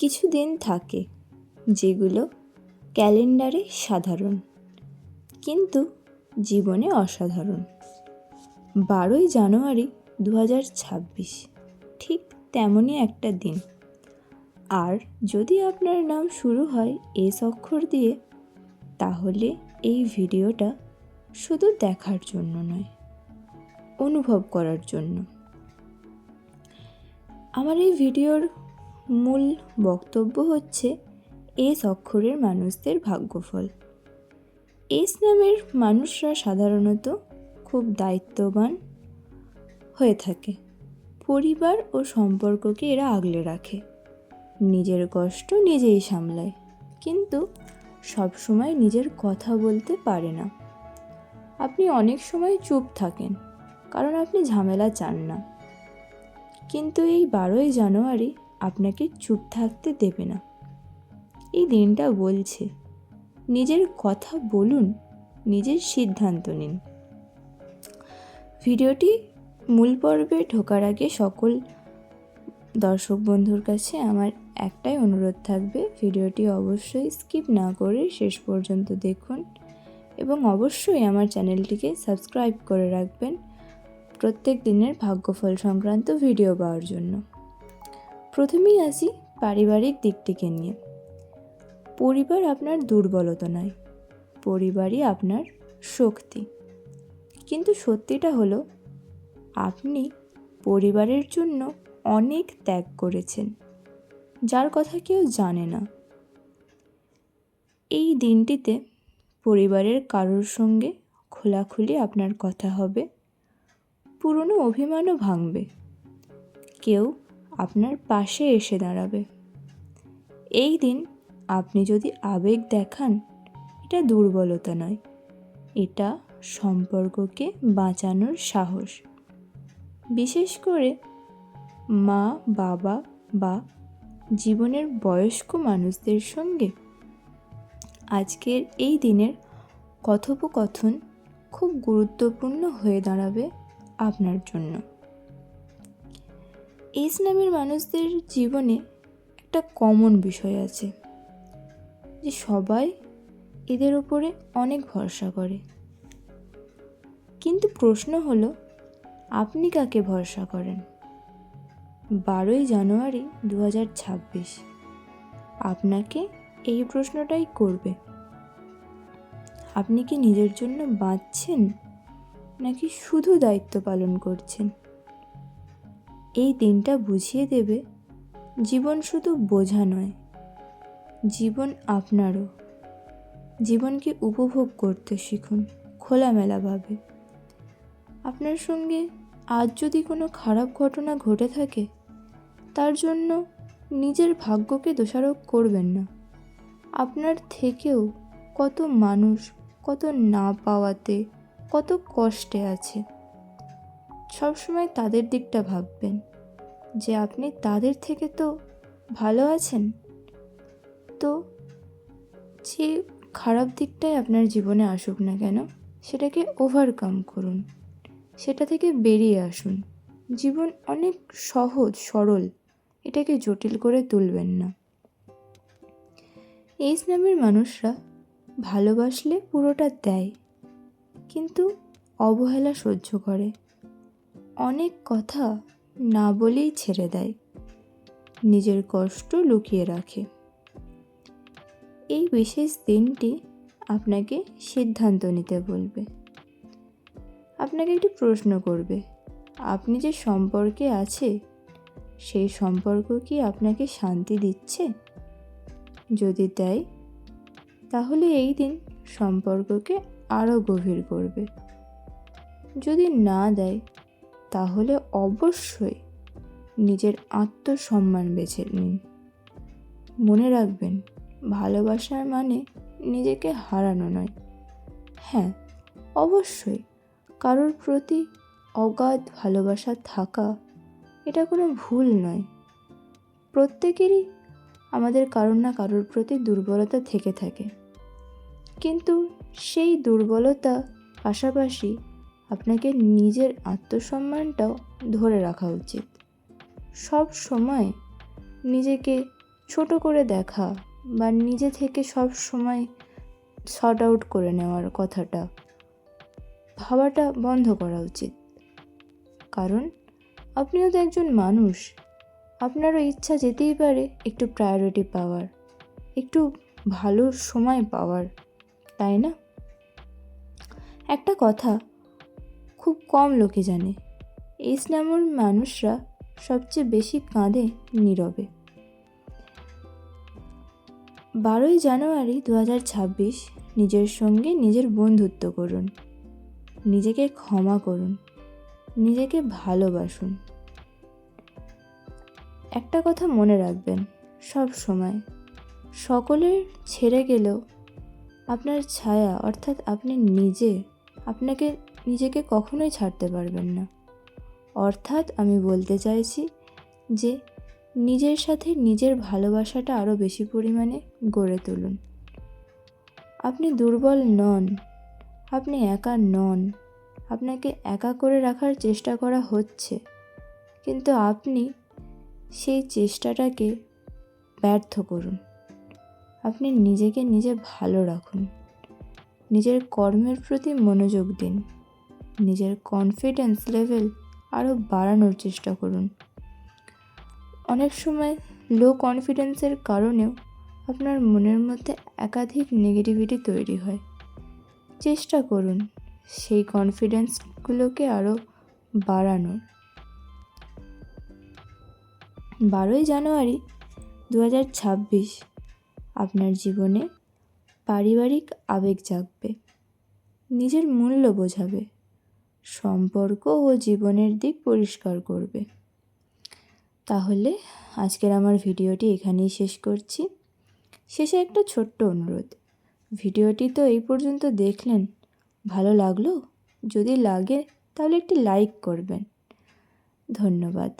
কিছু দিন থাকে, যেগুলো ক্যালেন্ডারে সাধারণ, কিন্তু জীবনে অসাধারণ। বারোই জানুয়ারি দু হাজার ছাব্বিশ, ঠিক তেমনই একটা দিন। আর যদি আপনার নাম শুরু হয় এস অক্ষর দিয়ে, তাহলে এই ভিডিওটা শুধু দেখার জন্য নয়, অনুভব করার জন্য। আমার এই ভিডিওর মূল বক্তব্য হচ্ছে এস অক্ষরের মানুষদের ভাগ্যফল। এস নামের মানুষরা সাধারণত খুব দায়িত্ববান হয়ে থাকে। পরিবার ও সম্পর্ককে এরা আগলে রাখে। নিজের কষ্ট নিজেই সামলায়, কিন্তু সবসময় নিজের কথা বলতে পারে না। আপনি অনেক সময় চুপ থাকেন, কারণ আপনি ঝামেলা চান না। কিন্তু এই বারোই জানুয়ারি আপনাকে চুপ থাকতে দেবে না। এই দিনটা বলছে, নিজের কথা বলুন, নিজের সিদ্ধান্ত নিন। ভিডিওটি মূল পর্বে ঢোকার আগে সকল দর্শক বন্ধুর কাছে আমার একটাই অনুরোধ থাকবে, ভিডিওটি অবশ্যই স্কিপ না করে শেষ পর্যন্ত দেখুন এবং অবশ্যই আমার চ্যানেলটিকে সাবস্ক্রাইব করে রাখবেন প্রত্যেক দিনের ভাগ্যফল সংক্রান্ত ভিডিও পাওয়ার জন্য। প্রথমেই আসি পারিবারিক দিকটিকে নিয়ে। পরিবার আপনার দুর্বলতা নয়, পরিবারই আপনার শক্তি। কিন্তু সত্যিটা হলো, আপনি পরিবারের জন্য অনেক ত্যাগ করেছেন, যার কথা কেউ জানে না। এই দিনটিতে পরিবারের কারোর সঙ্গে খোলাখুলি আপনার কথা হবে, পুরনো অভিমানও ভাঙবে। কেউ আপনার পাশে এসে দাঁড়াবে। এই দিন আপনি যদি আবেগ দেখান, এটা দুর্বলতা নয়, এটা সম্পর্ককে বাঁচানোর সাহস। বিশেষ করে মা, বাবা বা জীবনের বয়স্ক মানুষদের সঙ্গে। আজকের এই দিনের কথোপকথন খুব গুরুত্বপূর্ণ হয়ে দাঁড়াবে আপনার জন্য। এস নামের মানুষদের জীবনে একটা কমন বিষয় আছে, যে সবাই এদের ওপরে অনেক ভরসা করে। কিন্তু প্রশ্ন হলো, আপনি কাকে ভরসা করেন? বারোই জানুয়ারি দু ছাব্বিশ। আপনাকে এই প্রশ্নটাই করবে, আপনি কি নিজের জন্য বাঁচছেন নাকি শুধু দায়িত্ব পালন করছেন? এই দিনটা বুঝিয়ে দেবে, জীবন শুধু বোঝা নয়, জীবন আপনারও। জীবনকে উপভোগ করতে শিখুন খোলামেলাভাবে আপনার সঙ্গে আজ যদি কোনো খারাপ ঘটনা ঘটে থাকে, তার জন্য নিজের ভাগ্যকে দোষারোপ করবেন না। আপনার থেকেও কত মানুষ কত না পাওয়াতে কত কষ্টে আছে। সবসময় তাদের দিকটা ভাববেন যে আপনি তাদের থেকে তো ভালো আছেন। তো যে খারাপ দিকটাই আপনার জীবনে আসুক না কেন, সেটাকে ওভারকাম করুন। সেটা থেকে বেরিয়ে আসুন। জীবন অনেক সহজ, সরল, এটাকে জটিল করে তুলবেন না। এইস নামের মানুষরা ভালোবাসলে পুরোটা দেয়, কিন্তু অবহেলা সহ্য করে। অনেক কথা না বলেই ছেড়ে দেয়। নিজের কষ্ট লুকিয়ে রাখে। এই বিশেষ দিনটি আপনাকে সিদ্ধান্ত নিতে বলবে। আপনাকে একটি প্রশ্ন করবে, আপনি যে সম্পর্কে আছে, সেই সম্পর্ক কি আপনাকে শান্তি দিচ্ছে? যদি দেয়, তাহলে এই দিন সম্পর্ককে আরও গভীর করবে। যদি না দেয় তাহলে অবশ্যই নিজের আত্মসম্মান বেছে নিন। মনে রাখবেন, ভালোবাসার মানে নিজেকে হারানো নয়। হ্যাঁ অবশ্যই কারোর প্রতি অগাধ ভালোবাসা থাকা এটা কোনো ভুল নয়। প্রত্যেকেরই আমাদের কারোর না কারোর প্রতি দুর্বলতা থেকে থাকে। কিন্তু সেই দুর্বলতা পাশাপাশি আপনাকে নিজের আত্মসম্মানটাও ধরে রাখা উচিত। সব সময় নিজেকে ছোট করে দেখা বা নিজে থেকে সব সময় শর্ট আউট করে নেওয়ার কথাটা ভাবাটা বন্ধ করা উচিত। কারণ আপনিও তো একজন মানুষ, আপনারও ইচ্ছা যেতেই পারে একটু প্রায়োরিটি পাওয়ার, একটু ভালো সময় পাওয়ার, তাই না? একটা কথা খুব কম লোকে জানে। এই স্নামর মানুষরা সবচেয়ে বেশি কাঁদে নীরবে। বারোই জানুয়ারি দু ছাব্বিশ নিজের সঙ্গে নিজের বন্ধুত্ব করুন। নিজেকে ক্ষমা করুন। নিজেকে ভালোবাসুন। একটা কথা মনে রাখবেন সব সময়, সকলের ছেড়ে গেলেও আপনার ছায়া অর্থাৎ আপনি নিজে আপনাকে নিজেকে কখনোই ছাড়তে পারবেন না। অর্থাৎ আমি বলতে চাইছি যে, নিজের সাথে নিজের ভালোবাসাটা আরও বেশি পরিমাণে গড়ে তুলুন। আপনি দুর্বল নন, আপনি একা নন, আপনাকে একা করে রাখার চেষ্টা করা হচ্ছে, কিন্তু আপনি সেই চেষ্টাটাকে ব্যর্থ করুন। আপনি নিজেকে নিজে ভালো রাখুন। নিজের কর্মের প্রতি মনোযোগ দিন। নিজের কনফিডেন্স লেভেল আরও বাড়ানোর চেষ্টা করুন। অনেক সময় লো কনফিডেন্সের কারণেও আপনার মনের মধ্যে একাধিক নেগেটিভিটি তৈরি হয়। চেষ্টা করুন সেই কনফিডেন্সগুলোকে আরও বাড়ানোর। বারোই জানুয়ারি দু হাজার ছাব্বিশ আপনার জীবনে পারিবারিক আবেগ জাগবে। নিজের মূল্য বোঝাবে। সম্পর্ক ও জীবনের দিক পরিষ্কার করবে। তাহলে আজকের আমার ভিডিওটি এখানেই শেষ করছি। শেষে একটা ছোট্ট অনুরোধ। ভিডিওটি তো এই পর্যন্ত দেখলেন, ভালো লাগল? যদি লাগে তাহলে একটি লাইক করবেন। ধন্যবাদ।